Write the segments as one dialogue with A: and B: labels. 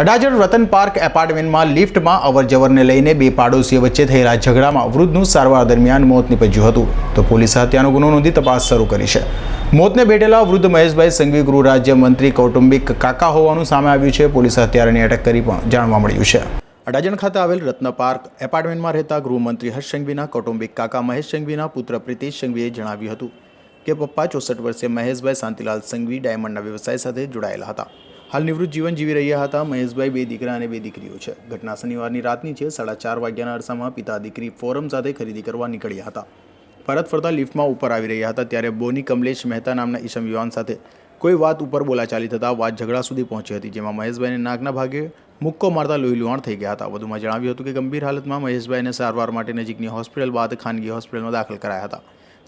A: Adajan Ratan park એપાર્ટમેન્ટમાં લિફ્ટમાં અવરજવરને લઈને બે પાડોશીઓ વચ્ચે થયેલા ઝઘડામાં વૃદ્ધનું સારવાર દરમિયાન મોત નીપજ્યું હતું. તો પોલીસે હત્યાનો ગુનો નોંધી તપાસ શરૂ કરી છે. મોતને ભેટેલા વૃદ્ધ મહેશભાઈ સંઘવી ગૃહ રાજ્ય મંત્રી કૌટુંબિક કાકા હોવાનું સામે આવ્યું છે. પોલીસે હત્યારાની અટક કરી પણ જાણવા મળ્યું છે. અડાજણ ખાતે આવેલ રત્ન પાર્ક એપાર્ટમેન્ટમાં રહેતા ગૃહમંત્રી હર્ષ સંઘવીના, કૌટુંબિક કાકા મહેશ સંઘવીના, પુત્ર પ્રિતેશ સંઘવીએ જણાવ્યું હતું કે પપ્પા ચોસઠ વર્ષે મહેશભાઈ શાંતિલાલ સંઘવી ડાયમંડના વ્યવસાય સાથે જોડાયેલા હતા. હાલ નિવૃત્ત જીવન જીવી રહ્યા હતા. મહેશભાઈ બે દીકરા અને બે દીકરીઓ છે. ઘટના શનિવારની રાતની છે. સાડા ચાર વાગ્યાના અરસામાં પિતા દીકરી ફોરમ સાથે ખરીદી કરવા નીકળ્યા હતા. પરત ફરતા લિફ્ટમાં ઉપર આવી રહ્યા હતા ત્યારે બોની કમલેશ મહેતા નામના ઈસમ યુવાન સાથે કોઈ વાત ઉપર બોલાચાલી થતાં વાત ઝઘડા સુધી પહોંચી હતી, જેમાં મહેશભાઈને નાકના ભાગે મુક્કો મારતા લોહી થઈ ગયા હતા. વધુમાં જણાવ્યું હતું કે ગંભીર હાલતમાં મહેશભાઈને સારવાર માટે નજીકની હોસ્પિટલ બાદ ખાનગી હોસ્પિટલમાં દાખલ કરાયા હતા,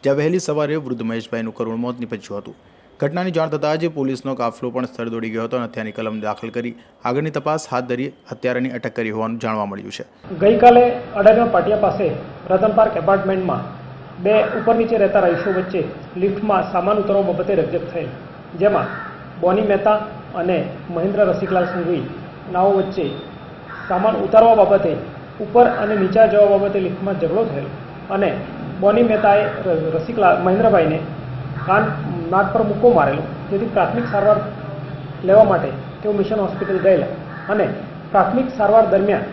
A: જ્યાં વહેલી સવારે વૃદ્ધ મહેશભાઈનું કરુણ મોત નીપજ્યું હતું. ઘટનાની જાણ થતાં જ પોલીસનો કાફલો પણ સ્થળ દોડી ગયો હતો અને હત્યાની કલમ દાખલ કરી આગળની તપાસ હાથ ધરી હત્યારાની અટક કરી હોવાનું જાણવા મળ્યું છે.
B: ગઈકાલે અડાજણ પાટિયા પાસે રતન પાર્ક એપાર્ટમેન્ટમાં બે ઉપર નીચે રહેતા રહીશો વચ્ચે લિફ્ટમાં સામાન ઉતરવા બાબતે રજત થઈ. જેમાં બોની મહેતા અને મહેન્દ્ર રસિકલાલ સંઘવી નાઓ વચ્ચે સામાન ઉતારવા બાબતે ઉપર અને નીચા જવા બાબતે લિફ્ટમાં ઝઘડો થયેલ. અને બોની મહેતાએ રસિકલાલ મહેન્દ્રભાઈને કાન નાક પર મુક્કો મારેલો. જેથી પ્રાથમિક સારવાર લેવા માટે તેઓ મિશન હોસ્પિટલ ગયેલા. અને પ્રાથમિક સારવાર દરમિયાન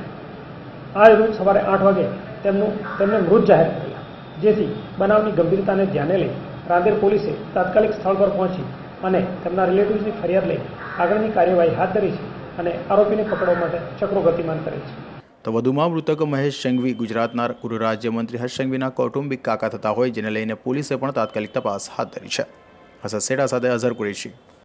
B: આજ રોજ સવારે આઠ વાગે તેમનું, તેમને મૃત જાહેર કરેલા જેથી બનાવની ગંભીરતાને ધ્યાને લઈ રાંદેર પોલીસે તાત્કાલિક સ્થળ પર પહોંચી અને તેમના રિલેટિવ્સની ફરિયાદ લઈ આગળની કાર્યવાહી હાથ ધરી છે અને આરોપીને પકડવા માટે ચક્રો ગતિમાન કરે છે.
A: તો વધુમાં મૃતક મહેશ સંઘવી ગુજરાતના ગૃહ રાજ્યમંત્રી હર્ષ સંઘવીના કૌટુંબિક કાકા થતા હોય, જેને લઈને પોલીસે પણ તાત્કાલિક તપાસ હાથ ધરી છે. હસદ સેડા સાથે અઝહર કુરેશી